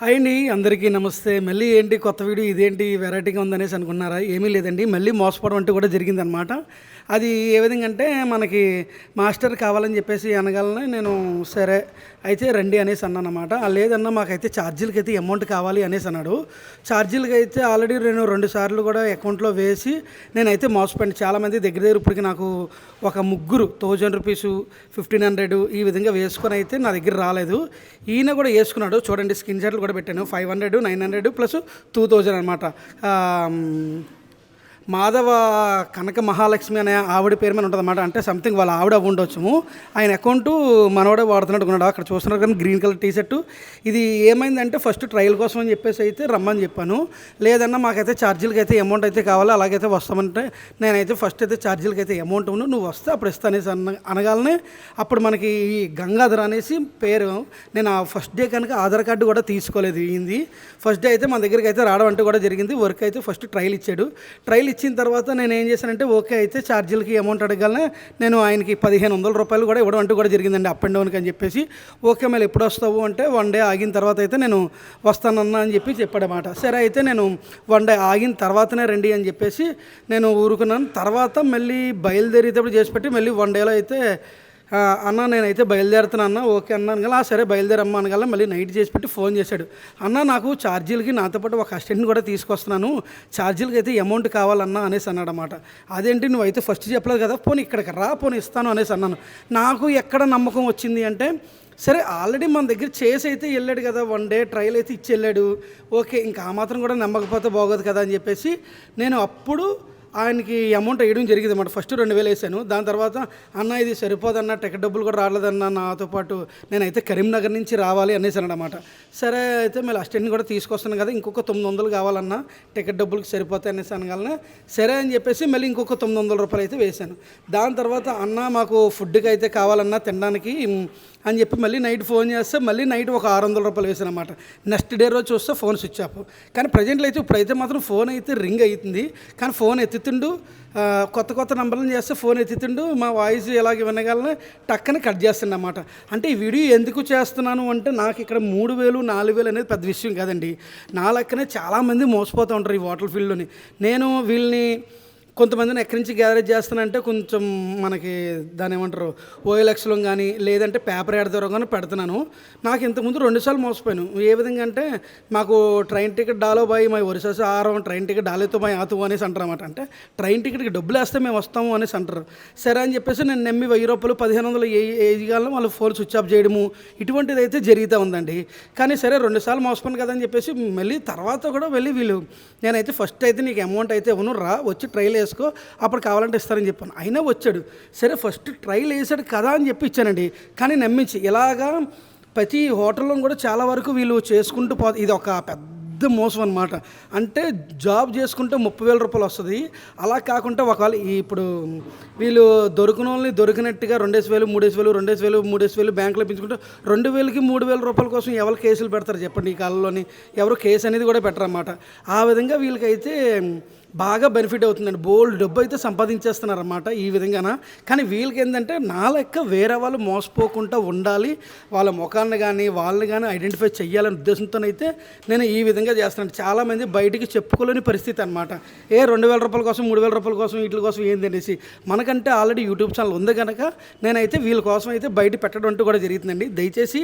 Hi అండి అందరికీ నమస్తే. మళ్ళీ ఏంటి కొత్త వీడియో ఇదేంటి వెరైటీగా ఉందనేసి అనుకున్నారా? ఏమీ లేదండి. మళ్ళీ మోసపోవడం అంటూ కూడా జరిగిందనమాట అది ఏ విధంగా అంటే మనకి మాస్టర్ కావాలని చెప్పేసి అనగాలని నేను సరే అయితే రండి అనేసి అన్నాను అనమాట లేదన్నా మాకైతే ఛార్జీలకి అయితే అమౌంట్ కావాలి అనేసి అన్నాడు. ఛార్జీలకి అయితే ఆల్రెడీ నేను రెండు సార్లు కూడా అకౌంట్లో వేసి నేనైతే మోసపోయాను. చాలామంది దగ్గర దగ్గర ఇప్పటికి నాకు ఒక ముగ్గురు థౌజండ్ రూపీస్ ఫిఫ్టీన్ హండ్రెడ్ ఈ విధంగా వేసుకొని అయితే నా దగ్గర రాలేదు. ఈయన కూడా వేసుకున్నాడు. చూడండి స్క్రీన్ షాట్లు కూడా పెట్టాను. Five hundred nine hundred plus two thousand అనమాట. మాధవ కనక మహాలక్ష్మి అనే ఆవిడ పేరు మీద ఉంటుంది అనమాట అంటే సంథింగ్ వాళ్ళ ఆవిడ అవ్వ ఆయన అకౌంట్ మనవాడే వాడుతున్నట్టు ఉన్నాడు. అక్కడ చూస్తున్నారు కానీ గ్రీన్ కలర్ టీ షర్టు ఇది ఏమైందంటే ఫస్ట్ ట్రయల్ కోసం అని చెప్పేసి అయితే రమ్మని చెప్పాను. లేదన్నా మాకైతే ఛార్జీలకి అయితే అమౌంట్ అయితే కావాలి అలాగైతే వస్తామంటే నేనైతే ఫస్ట్ అయితే ఛార్జీలకి అయితే అమౌంట్ ఉన్న నువ్వు వస్తే అప్పుడు ఇస్తా అనేసి అన్న అనగానే అప్పుడు మనకి ఈ గంగాధర్ అనేసి పేరు నేను ఆ ఫస్ట్ డే కనుక ఆధార్ కార్డు కూడా తీసుకోలేదు. ఈంది ఫస్ట్ డే అయితే మన దగ్గరికి అయితే రావడం అంటూ కూడా జరిగింది. వర్క్ అయితే ఫస్ట్ ట్రయల్ ఇచ్చాడు. ట్రయల్ ఇచ్చిన తర్వాత నేను ఏం చేశానంటే ఓకే అయితే ఛార్జీలకి అమౌంట్ అడగలనే నేను ఆయనకి పదిహేను వందల రూపాయలు కూడా ఇవ్వడం అంటూ కూడా జరిగిందండి అప్ అండ్ డౌన్కి అని చెప్పేసి. ఓకే మళ్ళీ ఎప్పుడు వస్తావు అంటే వన్ డే ఆగిన తర్వాత అయితే నేను వస్తానన్నా అని చెప్పి చెప్పాడన్నమాట సరే అయితే నేను వన్ డే ఆగిన తర్వాతనే రండి అని చెప్పేసి నేను ఊరుకున్నాను. తర్వాత మళ్ళీ బయలుదేరేటప్పుడు చేసి పెట్టి మళ్ళీ వన్ డేలో అయితే అన్న నేనైతే బయలుదేరుతున్నా అన్న. ఓకే అన్నాను కదా సరే బయలుదేరమ్మా అనగల మళ్ళీ నైట్ చేసి పెట్టి ఫోన్ చేశాడు. అన్న నాకు ఛార్జీలకి నాతో పాటు ఒక అసిస్టెంట్ని కూడా తీసుకొస్తున్నాను. ఛార్జీలకి అయితే అమౌంట్ కావాలన్నా అనేసి అన్నాడు అనమాట అదేంటి నువ్వైతే ఫస్ట్ చెప్పలేదు కదా పోనీ ఇక్కడికి రా పోనీ ఇస్తాను అనేసి అన్నాను. నాకు ఎక్కడ నమ్మకం వచ్చింది అంటే సరే ఆల్రెడీ మన దగ్గర చేసి అయితే వెళ్ళాడు కదా వన్ డే ట్రయల్ అయితే ఇచ్చి వెళ్ళాడు. ఓకే ఇంకా ఆ మాత్రం కూడా నమ్మకపోతే బాగోదు కదా అని చెప్పేసి నేను అప్పుడు ఆయనకి అమౌంట్ వేయడం జరిగింది అనమాట ఫస్ట్ రెండు వేలు వేసాను. దాని తర్వాత అన్న ఇది సరిపోదన్న టికెట్ డబ్బులు కూడా రాలేదన్న నాతో పాటు నేనైతే కరీంనగర్ నుంచి రావాలి అనేసి అనమాట సరే అయితే మళ్ళీ అసిస్టెంట్ని కూడా తీసుకొస్తాను కదా ఇంకొక తొమ్మిది వందలు కావాలన్నా టికెట్ డబ్బులకు సరిపోతాయి అనేసి అనగలనే సరే అని చెప్పేసి మళ్ళీ ఇంకొక తొమ్మిది వందల రూపాయలు అయితే వేశాను దాని తర్వాత అన్న మాకు ఫుడ్కి అయితే కావాలన్నా తినడానికి అని చెప్పి మళ్ళీ నైట్ ఫోన్ చేస్తే మళ్ళీ నైట్ ఒక ఆరు వందల రూపాయలు వేసాను అనమాట నెక్స్ట్ డే రోజు చూస్తే ఫోన్ స్విచ్ ఆఫ్. కానీ ప్రజెంట్లో అయితే ఇప్పుడైతే మాత్రం ఫోన్ అయితే రింగ్ అవుతుంది కానీ ఫోన్ ఎత్తుతుండు కొత్త కొత్త నంబర్లను చేస్తే ఫోన్ ఎత్తుతుండు మా వాయిస్ ఎలాగ వినగలనే టక్కన కట్ చేస్తుండ అనమాట అంటే ఈ వీడియో ఎందుకు చేస్తున్నాను అంటే నాకు ఇక్కడ మూడు వేలు నాలుగు వేలు అనేది పెద్ద విషయం కాదండి. నా లెక్కనే చాలామంది మోసపోతూ ఉంటారు ఈ వాటర్ ఫీల్డ్లోని. నేను వీళ్ళని కొంతమందిని ఎక్కడి నుంచి గ్యాదరేజ్ చేస్తానంటే కొంచెం మనకి దాని ఏమంటారు ఓఎల్ఎక్స్లో కానీ లేదంటే పేపర్ యాడ్ ద్వారా కానీ పెడుతున్నాను. నాకు ఇంతకుముందు రెండుసార్లు మోసపోయాను. ఏ విధంగా అంటే మాకు ట్రైన్ టికెట్ డాలో బాయ్ మా ఒరిసా ఆరం ట్రైన్ టికెట్ డాలేతో బాయ్ ఆతు అనేసి అంటారు అనమాట అంటే ట్రైన్ టికెట్కి డబ్బులు వేస్తే మేము వస్తాము అనేసి అంటారు. సరే అని చెప్పేసి నేను నమ్మి వెయ్యి రూపాయలు పదిహేను వందలు ఏ ఏజ్గాలను వాళ్ళు ఫోన్ స్విచ్ ఆఫ్ చేయడము ఇటువంటిది అయితే జరుగుతూ ఉందండి. కానీ సరే రెండుసార్లు మోసపోను కదా అని చెప్పేసి మళ్ళీ తర్వాత కూడా వెళ్ళి వీళ్ళు నేనైతే ఫస్ట్ అయితే నీకు అమౌంట్ అయితే ఇవ్వను రా వచ్చి ట్రైల్ చేసుకో అప్పుడు కావాలంటే ఇస్తారని చెప్పాను. అయినా వచ్చాడు. సరే ఫస్ట్ ట్రైల్ వేసాడు కదా అని చెప్పి ఇచ్చానండి. కానీ నమ్మించి ఇలాగా ప్రతి హోటల్లో కూడా చాలా వరకు వీళ్ళు చేసుకుంటూ పో ఇది ఒక పెద్ద మోసం అనమాట అంటే జాబ్ చేసుకుంటే ముప్పై వేల రూపాయలు వస్తుంది. అలా కాకుండా ఒకవేళ ఇప్పుడు వీళ్ళు దొరికిన వాళ్ళని దొరికినట్టుగా రెండేసి వేలు మూడేసి వేలు రెండేసి వేలు మూడేసి వేలు బ్యాంకులో పెంచుకుంటే రెండు వేలకి మూడు వేల రూపాయల కోసం ఎవరు కేసులు పెడతారు చెప్పండి ఈ కాలంలోని? ఎవరు కేసు అనేది కూడా పెట్టరన్నమాట. ఆ విధంగా వీళ్ళకైతే బాగా బెనిఫిట్ అవుతుందండి. బోల్డ్ డబ్బు అయితే సంపాదించేస్తున్నారన్నమాట ఈ విధంగాన. కానీ వీళ్ళకి ఏంటంటే నా లెక్క వేరే వాళ్ళు మోసపోకుండా ఉండాలి. వాళ్ళ ముఖాన్ని కానీ వాళ్ళని కానీ ఐడెంటిఫై చేయాలనే ఉద్దేశంతోనైతే నేను ఈ విధంగా చేస్తున్నాను. చాలామంది బయటికి చెప్పుకోలేని పరిస్థితి అనమాట ఏ రెండు వేల రూపాయల కోసం మూడు వేల రూపాయల కోసం వీటి కోసం ఏంది అనేసి. మనకంటే ఆల్రెడీ యూట్యూబ్ ఛానల్ ఉంది కనుక నేనైతే వీళ్ళ కోసం అయితే బయట పెట్టడం అంటూ కూడా జరుగుతుందండి. దయచేసి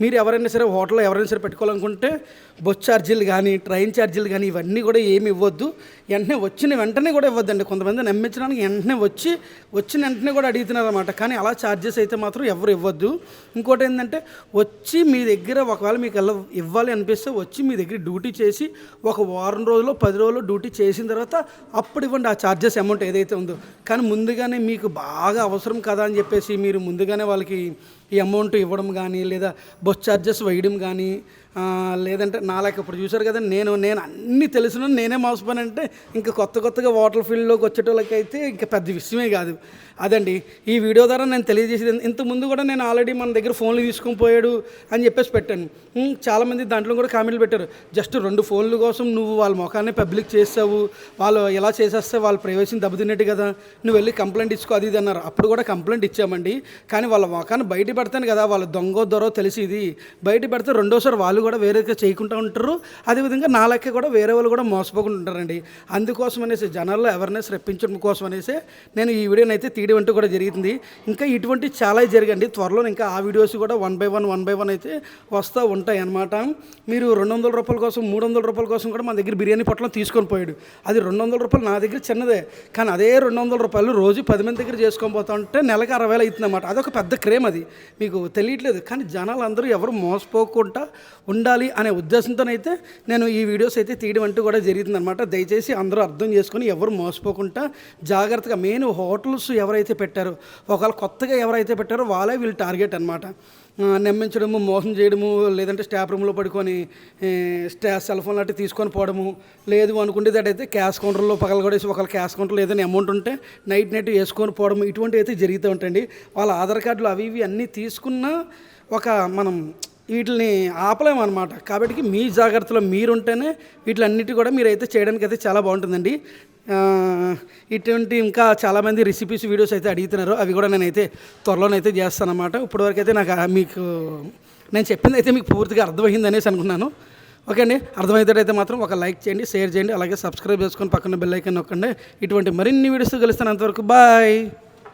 మీరు ఎవరైనా సరే హోటల్లో ఎవరైనా సరే పెట్టుకోవాలనుకుంటే బస్ ఛార్జీలు కానీ ట్రైన్ ఛార్జీలు కానీ ఇవన్నీ కూడా ఏమి ఇవ్వద్దు. వెంటనే వచ్చిన వెంటనే కూడా ఇవ్వద్దండి. కొంతమంది నమ్మించడానికి వెంటనే వచ్చి వచ్చిన వెంటనే కూడా అడుగుతున్నారు అనమాట కానీ అలా ఛార్జెస్ అయితే మాత్రం ఎవరు ఇవ్వద్దు. ఇంకోటి ఏంటంటే వచ్చి మీ దగ్గర ఒకవేళ మీకు ఎలా ఇవ్వాలి అనిపిస్తే వచ్చి మీ దగ్గర డ్యూటీ చేసి ఒక వారం రోజులు పది రోజులు డ్యూటీ చేసిన తర్వాత అప్పుడు ఇవ్వండి. ఆ ఛార్జెస్ అమౌంట్ ఏదైతే ఉందో. కానీ ముందుగానే మీకు బాగా అవసరం కదా అని చెప్పేసి మీరు ముందుగానే వాళ్ళకి ఈ అమౌంట్ ఇవ్వడం కానీ లేదా బస్ ఛార్జెస్ వేయడం కానీ లేదంటే నా ఇప్పుడు చూసారు కదా నేను నేను అన్నీ తెలిసిన నేనే మోసపోయానంటే ఇంకా కొత్త కొత్తగా వాటర్ ఫీల్డ్లోకి వచ్చేటోళ్ళకైతే ఇంకా పెద్ద విషయమే కాదు. అదండి ఈ వీడియో ద్వారా నేను తెలియజేసేది. ఇంత ముందు కూడా నేను ఆల్రెడీ మన దగ్గర ఫోన్లు తీసుకొని పోయాడు అని చెప్పేసి పెట్టాను. చాలామంది దాంట్లో కూడా కామెంట్లు పెట్టారు. జస్ట్ రెండు ఫోన్ల కోసం నువ్వు వాళ్ళ ముఖాన్ని పబ్లిక్ చేసావు వాళ్ళు ఎలా చేసేస్తే వాళ్ళ ప్రైవసీని దెబ్బతిన్నట్టు కదా నువ్వు వెళ్ళి కంప్లైంట్ ఇచ్చుకో అది ఇది అన్నారు. అప్పుడు కూడా కంప్లైంట్ ఇచ్చామండి. కానీ వాళ్ళ ముఖాన్ని బయట పెడతాను కదా వాళ్ళ దొంగ దొరో తెలిసి ఇది బయట పెడితే రెండోసారి వాళ్ళు కూడా వేరేగా చేయకుండా ఉంటారు. అదేవిధంగా నా లెక్క కూడా వేరే వాళ్ళు కూడా మోసపోకుండా ఉంటారండి. అందుకోసం అనేసి జనాల్లో అవేర్నెస్ రప్పించడం కోసం అనేసి నేను ఈ వీడియోని అయితే తీయడం అంటూ కూడా జరుగుతుంది ఇంకా ఇటువంటి చాలా జరగండి త్వరలో ఇంకా ఆ వీడియోస్ కూడా one by one one by one అయితే వస్తూ ఉంటాయి అన్నమాట. మీరు రెండు వందల రూపాయల కోసం మూడు వందల రూపాయల కోసం కూడా మన దగ్గర బిర్యానీ పొట్లం తీసుకొని పోయాడు. అది రెండు వందల రూపాయలు నా దగ్గర చిన్నదే. కానీ అదే రెండు వందల రూపాయలు రోజు పది మంది దగ్గర చేసుకొని పోతా ఉంటే నెలకు అరవై వేలు అవుతుంది అన్నమాట అదొక పెద్ద క్రేమ్ అది. మీకు తెలియట్లేదు. కానీ జనాలు అందరూ ఎవరు మోసపోకుండా ఉండాలి అనే ఉద్దేశంతోనైతే నేను ఈ వీడియోస్ అయితే తీయడం అంటూ కూడా జరుగుతుంది అనమాట దయచేసి అందరూ అర్థం చేసుకొని ఎవరు మోసపోకుండా జాగ్రత్తగా మెయిన్ హోటల్స్ ఎవరైతే పెట్టారో ఒకవేళ కొత్తగా ఎవరైతే పెట్టారో వాళ్ళే వీళ్ళు టార్గెట్ అనమాట నమ్మించడము మోసం చేయడము లేదంటే స్టాఫ్ రూమ్లో పడుకొని స్టా సెల్ ఫోన్ లాంటివి తీసుకొని పోవడము లేదు అనుకునేదైతే క్యాష్ కౌంటర్లో పగలగొడేసి ఒకళ్ళ క్యాష్ కౌంటర్లో ఏదైనా అమౌంట్ ఉంటే నైట్ నైట్ వేసుకొని పోవడం ఇటువంటివి అయితే జరుగుతూ ఉంటాయండి. వాళ్ళ ఆధార్ కార్డులు అవి ఇవి అన్నీ తీసుకున్న ఒక మనం వీటిని ఆపలేమన్నమాట కాబట్టి మీ జాగ్రత్తలో మీరుంటేనే వీటిలన్నిటి కూడా మీరైతే చేయడానికి అయితే చాలా బాగుంటుందండి. ఇటువంటి ఇంకా చాలామంది రెసిపీస్ వీడియోస్ అయితే అడుగుతున్నారు. అవి కూడా నేనైతే త్వరలోనైతే చేస్తానన్నమాట. ఇప్పటివరకు అయితే నాకు మీకు నేను చెప్పింది అయితే మీకు పూర్తిగా అర్థమైంది అనేసి అనుకున్నాను ఓకే అండి? అర్థమైతే మాత్రం ఒక లైక్ చేయండి షేర్ చేయండి అలాగే సబ్స్క్రైబ్ చేసుకొని పక్కన బెల్ ఐకన్ నొక్కండి. ఇటువంటి మరిన్ని వీడియోస్ కలుస్తాను అంతవరకు. బాయ్!